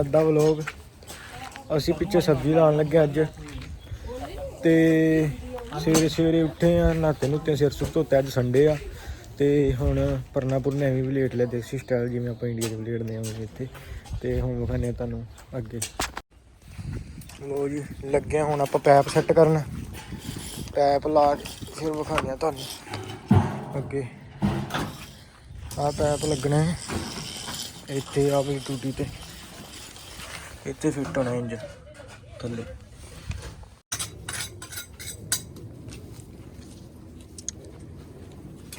ਅੱਧਾ ਵਲੋਗ। ਅਸੀਂ ਪਿੱਛੇ ਸਬਜ਼ੀ ਲਾਉਣ ਲੱਗੇ ਅੱਜ। ਤੇ ਸਵੇਰੇ ਸਵੇਰੇ ਉੱਠੇ ਆ ਨਾਤੇ ਨੂਤੇ ਸਿਰ ਸੁਰ ਧੋਤੇ, ਅੱਜ ਸੰਡੇ ਆ। ਤੇ ਹੁਣ ਪਰਨਾ ਪੁਰਨਾ ਐਵੇਂ ਵੀ ਲੇਟ ਲਿਆ, ਦੇਸੀ ਸਟਾਈਲ ਜਿਵੇਂ ਆਪਾਂ ਇੰਡੀਆ 'ਚ ਲੇਟਦੇ ਆ ਇੱਥੇ। ਤੇ ਹੁਣ ਵਿਖਾਣੇ ਤੁਹਾਨੂੰ ਅੱਗੇ। ਲੋ ਜੀ, ਲੱਗੇ ਆ ਹੁਣ ਆਪਾਂ ਪੈਪ ਸੈੱਟ ਕਰਨ। ਪੈਪ ਲਾ ਕੇ ਫਿਰ ਵਿਖਾਣੇ ਆ ਤੁਹਾਨੂੰ। ਅੱਗੇ। ਆ ਪੈਪ ਲੱਗਣਾ ਇੱਥੇ ਆ ਵੀ ਟੂਟੀ ਤੇ। ਇੱਥੇ ਫਿੱਟ ਹੋਣਾ ਇੰਜ। ਥੱਲੇ।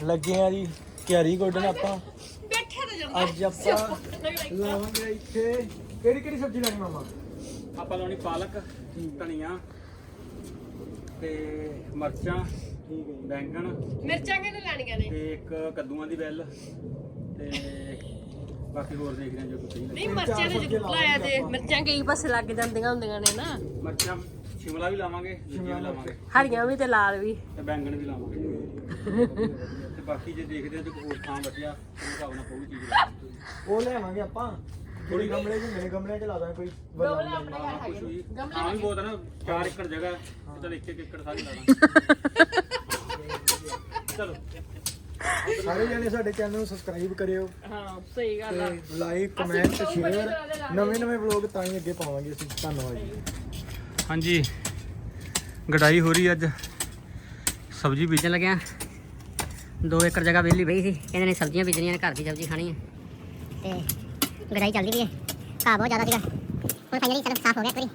ਲੱਗੇ ਆ ਜੀ ਕਿਆਰੀ ਗੋਡਨ ਆਪਾਂ। ਅੱਜ ਆਪਾਂ ਲਾਵਾਂਗੇ ਇੱਥੇ। ਕਿਹੜੀ ਕਿਹੜੀ ਸਬਜ਼ੀ ਲਾਣੀ ਮਾਮਾ? ਆਪਾਂ ਲਾਉਣੀ ਪਾਲਕ ਧਨੀਆ ਤੇ ਮਰਚਾਂ ਠੀਕ ਹੈ ਬੈਂਗਣ ਮਿਰਚਾਂ ਕਿਹਨੇ ਲੈਣੀਆਂ ਨੇ? ਤੇ ਇੱਕ ਕੱਦੂਆਂ ਦੀ ਬੈਲ ਤੇ ਬਾਕੀ ਹੋਰ ਦੇਖਦੇ ਹਾਂ ਜੋ ਕੁਝ ਸਹੀ ਲੱਗੇ। ਨਹੀਂ ਮਿਰਚਾਂ ਤੇ ਜ਼ਰੂਰ ਲਾਇਆ ਤੇ ਮਿਰਚਾਂ ਕਈ ਪਾਸੇ ਲੱਗ ਜਾਂਦੀਆਂ ਹੁੰਦੀਆਂ ਨੇ ਨਾ। ਮਰਚਾਂ ਸ਼ਿਮਲਾ ਵੀ ਲਾਵਾਂਗੇ ਦੂਜੀਆਂ ਵੀ ਲਾਵਾਂਗੇ। ਹਰੀਆਂ ਵੀ ਤੇ ਲਾਲ ਵੀ। ਤੇ ਬੈਂਗਣ ਵੀ ਲਾਵਾਂਗੇ। ਤੇ ਬਾਕੀ ਜੇ ਦੇਖਦੇ ਹਾਂ ਜੇ ਕੋਈ ਹੋਰ ਥਾਂ ਬਚਿਆ ਉਹ ਹਿਸਾਬ ਨਾਲ ਕੋਈ ਚੀਜ਼ ਲਾਵਾਂਗੇ। ਉਹ ਲੈਵਾਂਗੇ ਆਪਾਂ। ਥੋੜੀ ਗਮਲੇ ਚ ਮੇਰੇ ਗਮਲੇ ਚ ਲਾ ਦਾਂ ਕੋਈ ਗਮਲੇ ਆਪਣੇ ਘਰ ਹੈਗੇ ਵੀ ਗਮਲੇ ਥਾਂ ਵੀ ਬਹੁਤ ਹੈ ਨਾ 4 ਏਕੜ ਜਗ੍ਹਾ ਹੈ ਤੇ ਚਲ ਇੱਕ ਇੱਕ ਏਕੜ ਸਾਰੀ ਲਾ ਦਾਂਗੇ। ਚਲੋ। ਸਾਰੇ ਜਣੇ ਸਾਡੇ ਚੈਨਲ ਨੂੰ ਸਬਸਕ੍ਰਾਈਬ ਕਰਿਓ ਹਾਂ ਸਹੀ ਗੱਲ ਆ। ਤੇ ਲਾਈਕ ਕਮੈਂਟ ਸ਼ੇਅਰ ਨਵੇਂ ਨਵੇਂ ਵਲੌਗ ਤਾਂ ਹੀ ਅੱਗੇ ਪਾਵਾਂਗੇ ਅਸੀਂ। ਧੰਨਵਾਦ ਜੀ। ਹਾਂਜੀ। ਗੜਾਈ ਹੋ ਰਹੀ ਅੱਜ। ਸਬਜ਼ੀ ਬੀਜ ਬੀਜਣ ਲੱਗਿਆ 2 ਏਕੜ ਜਗ੍ਹਾ ਵਿਹਲੀ ਪਈ ਸੀ। ਕਹਿੰਦੇ ਨੇ ਸਬਜ਼ੀਆਂ ਬੀਜਣੀਆਂ ਨੇ ਘਰ ਦੀ ਸਬਜ਼ੀ ਖਾਣੀ ਹੈ ਤੇ ਗੜਾਈ ਚੱਲਦੀ ਪਈ ਹੈ ਘਾਹ ਬਹੁਤ ਜ਼ਿਆਦਾ ਸੀਗਾ। ਹੁਣ ਫਾਈਨਲੀ ਚਲੋ ਸਾਫ਼ ਹੋ ਗਿਆ ਵਾਰੀ।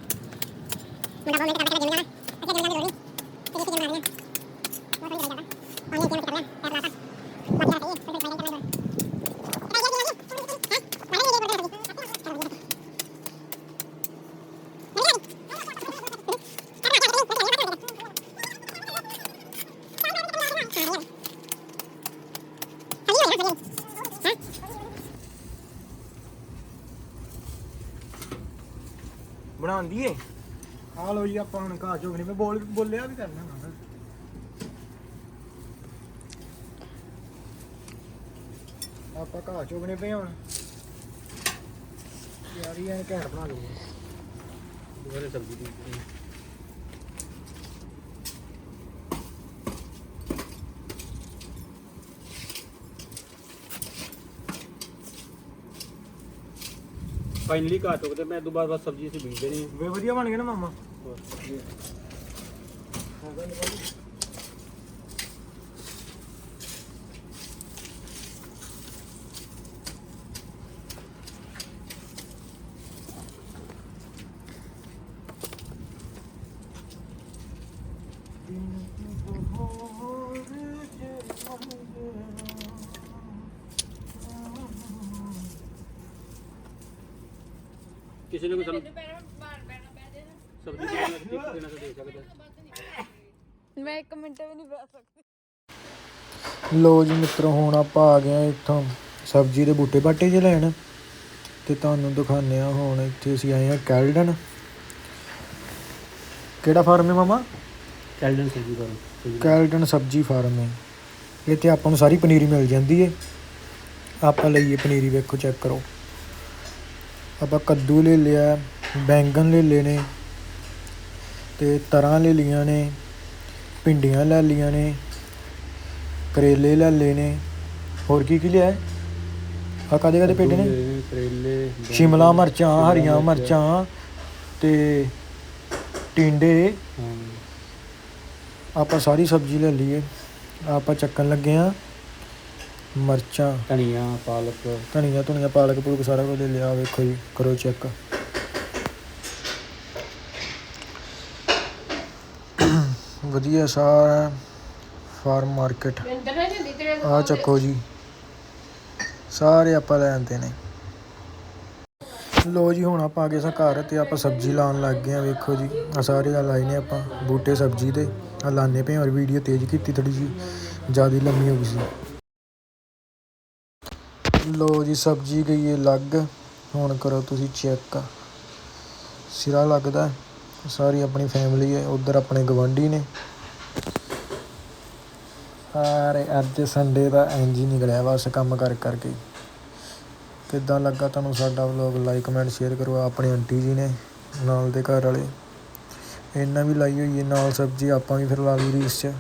ਮੁੰਡਾ ਬਹੁਤ ਮਿਹਨਤ ਕਰਕੇ ਜ਼ਮੀਨ ਜਾਣਾ ਅੱਛਾ ਜਾਣਾ ਜ਼ਰੂਰੀ ਤੇ ਜਿੱਥੇ ਜਮੀਨ ਮਾਰੀਆਂ ਬਹੁਤ ਜ਼ਿਆਦਾ ਪਾਣੀ ਅੱਗੇ ਕਰ ਲਿਆ ਪੈਰ ਲਾਤਾ ਬਾਕੀ ਆ ਗਈ ਫਿਰ ਫਾਈਨਲ ਕਰਨਾ ਬਣਾਉਂਦੀ ਏ? ਆ ਲੋ ਜੀ ਆਪਾਂ ਹੁਣ ਘਾਹ ਝੋਕਣੀ ਮੈਂ ਬੋਲ ਬੋਲਿਆ ਵੀ ਕਰਨਾ ਨਾ ਆਪਾਂ ਘਾਹ ਝੋਕਣੇ ਪਏ ਹੁਣ। ਯਾਰੀ ਐ ਘੈਂਟ ਬਣਾ ਲੂਗੇ ਦੁਬਾਰੇ ਸਬਜ਼ੀ ਦੀ ਫਾਈਨਲੀ ਘਾਟ ਚੁੱਕਦੇ ਮੈਂ ਦੁਬਾਰਾ ਬਾਅਦ ਸਬਜ਼ੀ ਅਸੀਂ ਬੀਜ ਦੇਣੀ ਹੈ ਵੇ ਵਧੀਆ ਬਣ ਗਿਆ ਨਾ ਮਾਮਾ। ਕਿਸੇ ਨੇ ਕੋਈ ਸਾਨੂੰ ਸਬਜ਼ੀ ਦੇਣਾ ਟਿਪ ਦੇਣਾ ਤਾਂ ਦੇ ਸਕਦਾ। ਮੈਂ 1 ਮਿੰਟ ਵੀ ਨਹੀਂ ਬੈਠ ਸਕਦੀ। ਲੋ ਜੀ ਮਿੱਤਰੋ ਹੁਣ ਆਪਾਂ ਆ ਗਏ ਆ ਇੱਥੋਂ ਸਬਜ਼ੀ ਦੇ ਬੂਟੇ ਬਾਟੇ ਜੇ ਲੈਣ ਤੇ ਤੁਹਾਨੂੰ ਦਿਖਾਉਂਦੇ ਆ ਹੁਣ ਇੱਥੇ ਅਸੀਂ ਆਏ ਆ ਕੈਲਡਨ। ਕਿਹੜਾ ਫਾਰਮ ਹੈ ਮਾਮਾ? ਕੈਲਡਨ ਸਬਜ਼ੀ ਕਰੋ ਕੈਲਡਨ ਸਬਜ਼ੀ ਫਾਰਮ ਹੈ। ਇੱਥੇ ਆਪਾਂ ਨੂੰ ਸਾਰੀ ਪਨੀਰੀ ਮਿਲ ਜਾਂਦੀ ਹੈ। ਆਪਾਂ ਲਈਏ ਪਨੀਰੀ ਵੇਖੋ ਚੈੱਕ ਕਰੋ। ਆਪਾਂ ਕੱਦੂ ਲੈ ਲਿਆ ਬੈਂਗਨ ਲੈ ਲਏ ਨੇ ਤੇ ਤਰਾਂ ਲੈ ਲੀਆਂ ਨੇ ਭਿੰਡੀਆਂ ਲੈ ਲੀਆਂ ਨੇ ਕਰੇਲੇ ਲੈ ਲਏ ਨੇ। ਹੋਰ ਕੀ ਕੀ ਲਿਆ? ਆ ਕਾਦੇ ਕਾਦੇ ਪੇਡੇ ਨੇ ਕਰੇਲੇ ਸ਼ਿਮਲਾ ਮਿਰਚਾਂ ਹਰੀਆਂ ਮਿਰਚਾਂ। ਤੇ ਟਿੰਡੇ। ਆਪਾਂ ਸਾਰੀ ਸਬਜ਼ੀ ਲੈ ਲਈਏ। ਆਪਾਂ ਚੱਕਣ ਲੱਗੇ ਆ। ਮਿਰਚਾਂ ਧਨੀਆ ਪਾਲਕ। ਧਨੀਆ ਧੁਨੀਆ ਪਾਲਕ ਪੂਲਕ ਸਾਰਾ ਕੁਝ ਲੈ ਲਿਆ ਵੇਖੋ ਜੀ ਕਰੋ ਚੈੱਕ। ਵਧੀਆ ਸਾਰਾ ਫਾਰਮ ਮਾਰਕੀਟ। ਆ ਚੱਕੋ ਜੀ। ਸਾਰੇ ਆਪਾਂ ਲੈ ਆਂਦੇ ਨੇ। ਲੋ ਜੀ ਹੁਣ ਆਪਾਂ ਆ ਗਏ ਸਾਂ ਘਰ ਤੇ ਆਪਾਂ ਸਬਜ਼ੀ ਲਾਉਣ ਲੱਗ ਗਏ ਆ ਵੇਖੋ ਜੀ। ਆ ਸਾਰੇ ਆ ਲਾਏ ਨੇ ਆਪਾਂ ਬੂਟੇ ਸਬਜ਼ੀ ਦੇ। ਆ ਲਾਣੇ ਪਏ ਔਰ ਵੀਡੀਓ ਤੇਜ਼ ਕੀਤੀ ਥੋੜੀ ਜੀ ਜ਼ਿਆਦਾ ਲੰਮੀ ਹੋ ਗਈ ਸੀ। ਲੋ ਜੀ, ਸਬਜ਼ੀ ਗਈ ਹੈ ਲੱਗ ਹੁਣ ਕਰੋ ਤੁਸੀਂ ਚੈੱਕ। ਸਿਰਾ ਲੱਗਦਾ ਸਾਰੀ ਆਪਣੀ ਫੈਮਿਲੀ ਹੈ, ਉਧਰ ਆਪਣੇ ਗਵਾਂਢੀ ਨੇ। ਸਾਰੇ ਅੱਜ ਸੰਡੇ ਦਾ ਇੰਜ ਹੀ ਨਿਕਲਿਆ ਬਸ ਕੰਮ ਕਰ ਕਰਕੇ। ਕਿੱਦਾਂ ਲੱਗਾ ਤੁਹਾਨੂੰ ਸਾਡਾ ਵਲੌਗ ਲਾਈਕ ਕਮੈਂਟ ਸ਼ੇਅਰ ਕਰੋ। ਆਪਣੇ ਆਂਟੀ ਜੀ ਨੇ, ਨਾਲ ਦੇ ਘਰ ਵਾਲੇ। ਇਹਨਾਂ ਵੀ ਲਾਈ ਹੋਈ ਹੈ ਨਾਲ ਸਬਜ਼ੀ ਆਪਾਂ ਵੀ ਫਿਰ ਲਾ ਲਈ ਰੀਸ 'ਚ।